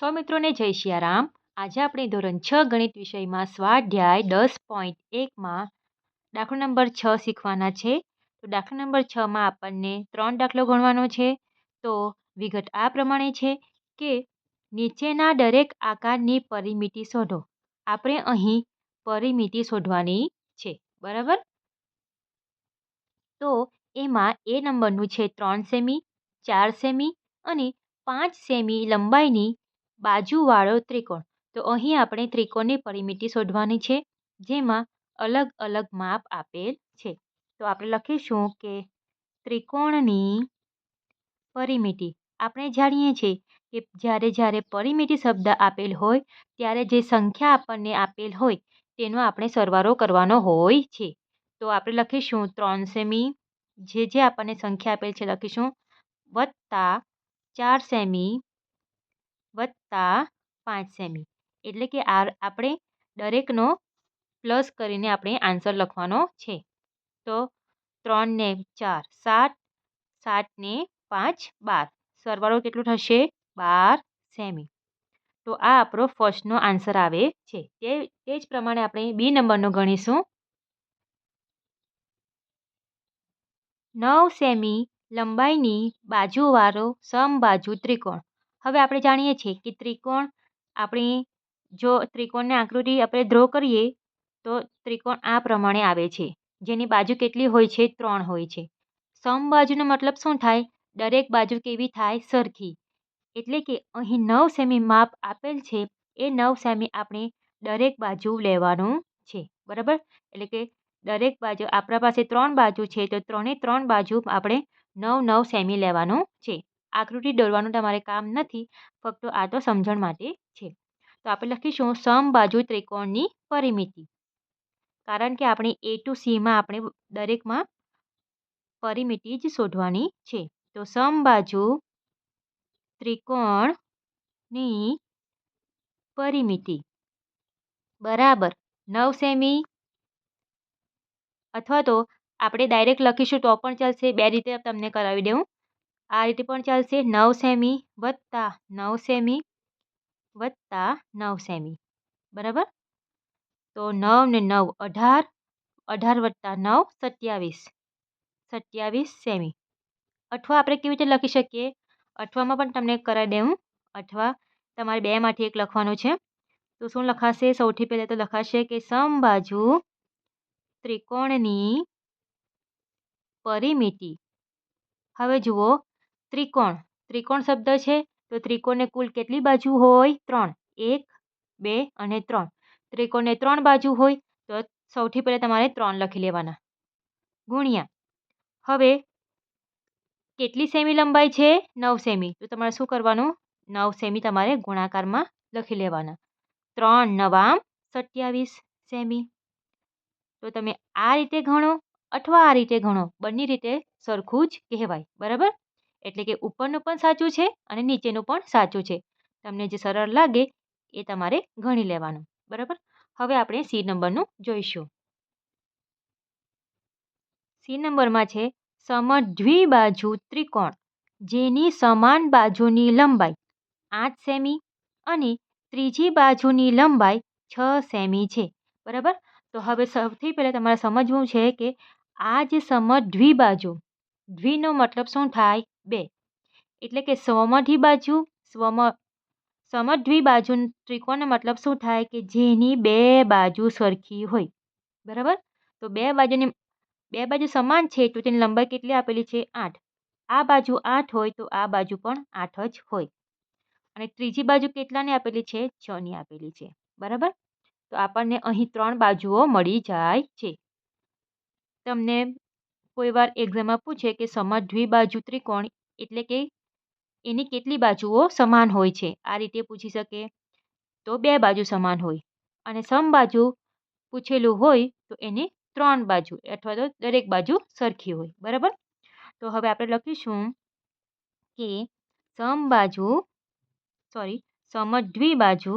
સૌ મિત્રોને જય શિયારામ. આજે આપણે ધોરણ છ ગણિત વિષયમાં સ્વાધ્યાય દસ પોઈન્ટ એકમાં દાખલો નંબર છ શીખવાના છે. તો દાખલા નંબર છમાં આપણને ત્રણ દાખલો ગણવાનો છે. તો વિગત આ પ્રમાણે છે કે નીચેના દરેક આકારની પરિમિતિ શોધો. આપણે અહીં પરિમિતિ શોધવાની છે. બરાબર? તો એમાં એ નંબરનું છે ત્રણ સેમી, ચાર સેમી અને પાંચ સેમી લંબાઈની બાજુવાળો ત્રિકોણ. તો અહીં આપણે ત્રિકોણની પરિમિતિ શોધવાની છે, જેમાં અલગ અલગ માપ આપેલ છે. તો આપણે લખીશું કે ત્રિકોણની પરિમિતિ. આપણે જાણીએ છીએ કે જ્યારે જ્યારે પરિમિતિ શબ્દ આપેલ હોય, ત્યારે જે સંખ્યા આપણને આપેલ હોય, તેનો આપણે સરવારો કરવાનો હોય છે. તો આપણે લખીશું ત્રણ સેમી, જે જે આપણને સંખ્યા આપેલ છે, લખીશું વત્તા ચાર સેમી વત્તા પાંચ સેમી. એટલે કે આ આપણે દરેકનો પ્લસ કરીને આપણે આન્સર લખવાનો છે. તો ત્રણ ને ચાર, સાત સાત ને પાંચ, બાર. સરવાળો કેટલો થશે? બાર સેમી. તો આ આપણો ફર્સ્ટનો આન્સર આવે છે. તે તે જ પ્રમાણે આપણે બી નંબરનો ગણીશું. નવ સેમી લંબાઈની બાજુવાળો સમબાજુ ત્રિકોણ. હવે આપણે જાણીએ છીએ કે ત્રિકોણ આપણી, જો ત્રિકોણની આકૃતિ આપણે ડ્રો કરીએ, તો ત્રિકોણ આ પ્રમાણે આવે છે. જેની બાજુ કેટલી હોય છે? ત્રણ હોય છે. સમબાજુનો મતલબ શું થાય? દરેક બાજુ કેવી થાય? સરખી. એટલે કે અહીં નવ સેમી માપ આપેલ છે, એ નવ સેમી આપણે દરેક બાજુ લેવાનું છે. બરાબર? એટલે કે દરેક બાજુ આપણા પાસે ત્રણ બાજુ છે, તો ત્રણે ત્રણ બાજુ આપણે નવ નવ સેમી લેવાનું છે. આકૃતિ દોરવાનું તમારે કામ નથી, ફક્ત આ તો સમજણ માટે છે. તો આપણે લખીશું સમબાજુ ત્રિકોણની પરિમિતિ. કારણ કે આપણે એ ટુ સીમાં આપણે દરેકમાં પરિમિતિ જ શોધવાની છે. તો સમબાજુ ત્રિકોણની પરિમિતિ. બરાબર. નવ સેમી અથવા તો આપણે ડાયરેક્ટ લખીશું તો પણ ચાલશે. બે રીતે તમને કરાવી દઉં આ રીતે પણ ચાલશે. નવ સેમી વત્તા નવ સેમી વત્તા નવ સેમી. બરાબર? તો નવ ને નવ અઢાર અઢાર વત્તા નવ સત્યાવીસ. સત્યાવીસ સેમી. અથવા આપણે કેવી રીતે લખી શકીએ? અઠવામાં પણ તમને કરાવી દઉં. અથવા તમારે બેમાંથી એક લખવાનું છે. તો શું લખાશે? સૌથી પહેલાં તો લખાશે કે સમબાજુ ત્રિકોણની પરિમિતિ. હવે જુઓ ત્રિકોણ. ત્રિકોણ શબ્દ છે, તો ત્રિકોણને કુલ કેટલી બાજુ હોય? ત્રણ. એક, બે અને ત્રણ. ત્રિકોણને ત્રણ બાજુ હોય, તો સૌથી પહેલાં તમારે ત્રણ લખી લેવાના. ગુણ્યા. હવે કેટલી સેમી લંબાઈ છે? નવ સેમી. તો તમારે શું કરવાનું? નવ સેમી તમારે ગુણાકારમાં લખી લેવાના. ત્રણ નવામ સત્યાવીસ સેમી. તો તમે આ રીતે ગણો અથવા આ રીતે ગણો. બંને રીતે સરખું જ કહેવાય. બરાબર? એટલે કે ઉપરનું પણ સાચું છે અને નીચેનું પણ સાચું છે. તમને જે સરળ લાગે એ તમારે ગણી લેવાનું. બરાબર? હવે આપણે સી નંબરનું જોઈશું. સી નંબરમાં છે, સમદ્વિબાજુ ત્રિકોણ, જેની સમાન બાજુની લંબાઈ આઠ સેમી અને ત્રીજી બાજુની લંબાઈ છ સેમી છે. બરાબર? તો હવે સૌથી પહેલાં તમારે સમજવું છે કે આ જે સમદ્વિબાજુ, દ્વિનો મતલબ શું થાય? બે. એટલે કે સ્વમધી બાજુ સ્વમ સમદ્વિબાજુ ત્રિકોણનો મતલબ શું થાય? કે જેની બે બાજુ સરખી હોય. બરાબર? તો બે બાજુની, બે બાજુ સમાન છે તો તેની લંબાઈ કેટલી આપેલી છે? આઠ. આ બાજુ આઠ હોય તો આ બાજુ પણ આઠ જ હોય. અને ત્રીજી બાજુ કેટલાની આપેલી છે? છની આપેલી છે. બરાબર? તો આપણને અહીં ત્રણ બાજુઓ મળી જાય છે. તમને કોઈ વાર એક્ઝામમાં પૂછે કે સમદ્વિબાજુ ત્રિકોણ એટલે કે એની કેટલી બાજુઓ સમાન હોય છે, આ રીતે પૂછી શકે. તો બે બાજુ સમાન હોય અને સમબાજુ પૂછેલું હોય તો એની ત્રણ બાજુ અથવા તો દરેક બાજુ સરખી હોય, બરાબર? તો હવે આપણે લખીશું કે સમબાજુ સોરી સમદ્વિબાજુ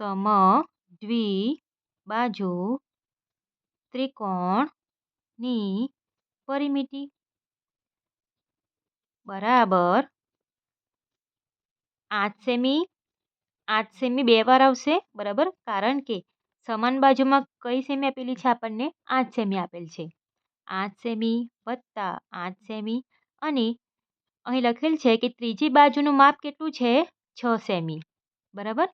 સમદ્વિબાજુ ત્રિકોણની પરિમિતિ. બરાબર. આઠ સેમી આઠ સેમી બે વાર આવશે, બરાબર? કારણ કે સમાન બાજુમાં કઈ સેમી આપેલી છે આપણને? આઠ સેમી આપેલ છે. આઠ સેમી વત્તા આઠ સેમી અને અહીં લખેલ છે કે ત્રીજી બાજુનું માપ કેટલું છે? છ સેમી. બરાબર?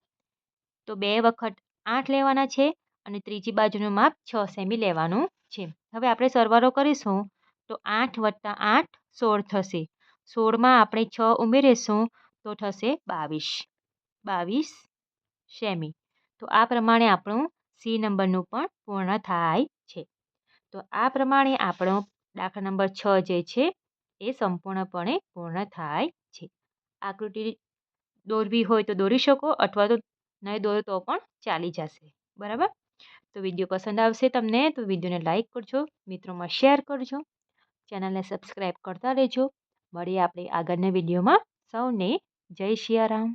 તો બે વખત આઠ લેવાના છે. અને ત્રીજી બાજુનું માપ છ સેમી લેવાનું છે. હવે આપણે સરવાળો કરીશું તો આઠ વત્તા આઠ સોળ થશે. સોળમાં આપણે છ ઉમેરીશું તો થશે બાવીસ. બાવીસ સેમી. તો આ પ્રમાણે આપણું સી નંબરનું પણ પૂર્ણ થાય છે. તો આ પ્રમાણે આપણો દાખલા નંબર છ જે છે એ સંપૂર્ણપણે પૂર્ણ થાય છે. આકૃતિ દોરવી હોય તો દોરી શકો અથવા તો નહીં દોરો તો પણ ચાલી જશે. બરાબર? તો વીડિયો પસંદ આવશે તમને, તો વિડીયોને લાઇક કરજો, મિત્રોમાં શેર કરજો, ચેનલને સબસ્ક્રાઈબ કરતા રહેજો. મળીએ આપણે આગળના વિડીયોમાં. સૌને જય સિયારામ